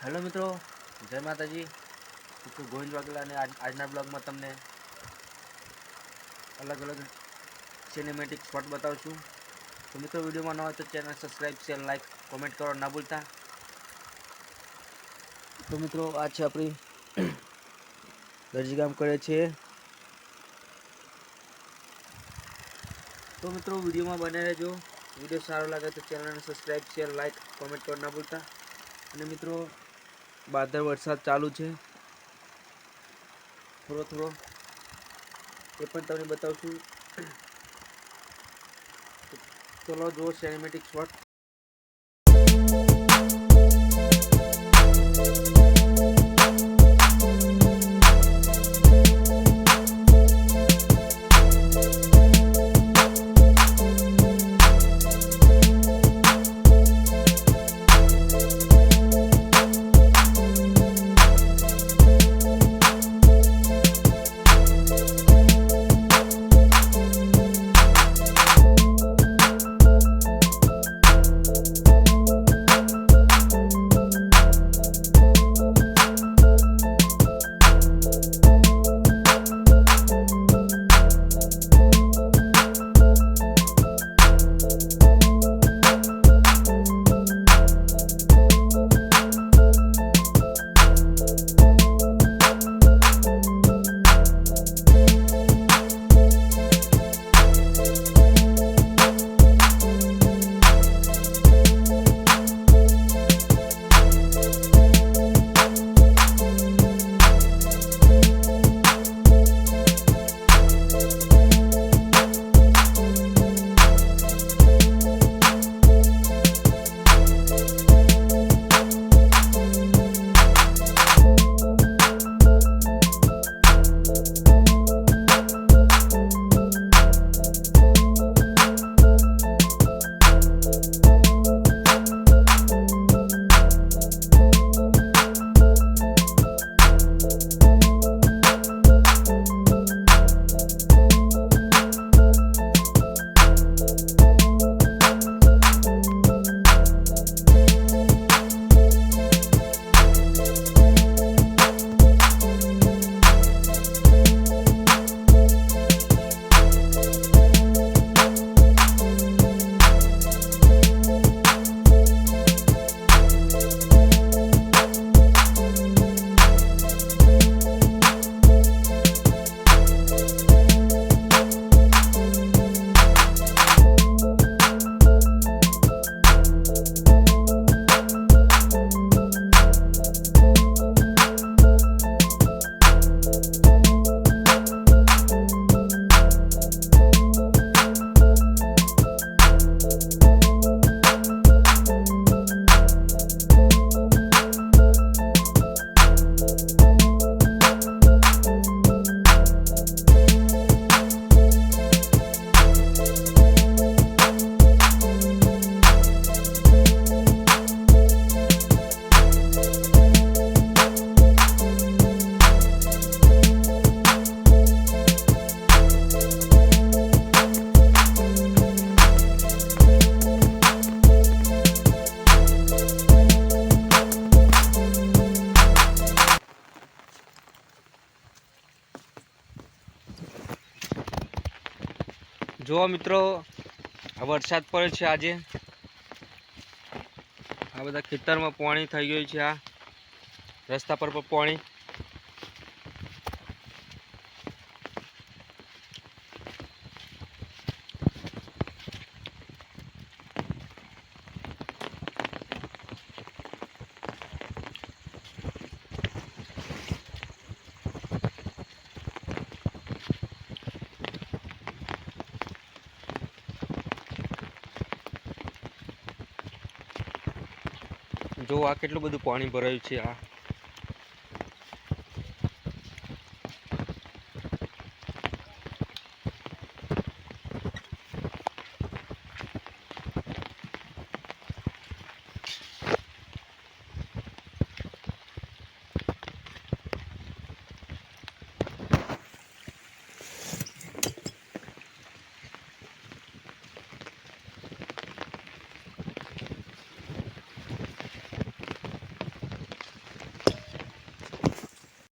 Hello મિત્રો, જય માતાજી. હું છું ગોવિંદ વાઘેલા અને આજના બ્લોગમાં તમને અલગ અલગ સિનેમેટિક સ્પોટ બતાવું છું. તો મિત્રો, વિડીયોમાં ન હોય તો channel subscribe share like comment કરો ના ભૂલતા. તો મિત્રો, આ છે આપણી દરજી કામ કરે છે. તો મિત્રો, વિડીયોમાં બને રહેજો. વીડિયો સારો લાગે તો ચેનલને સબસ્ક્રાઈબ શેર લાઈક કોમેન્ટ કરો ના ભૂલતા. અને મિત્રો બાદર વરસાદ ચાલુ છે. થોડો થોડો. એ પણ તમને બતાવું છું તો ચલો જુઓ સિનેમેટિક શોટ જુઓ મિત્રો વરસાદ પડે છે આજે. આ બધા ખેતરમાં પાણી થઈ ગયું છે આ. રસ્તા પર પણ પાણી. જો આ કેટલું બધું પાણી ભરાયું છે આ.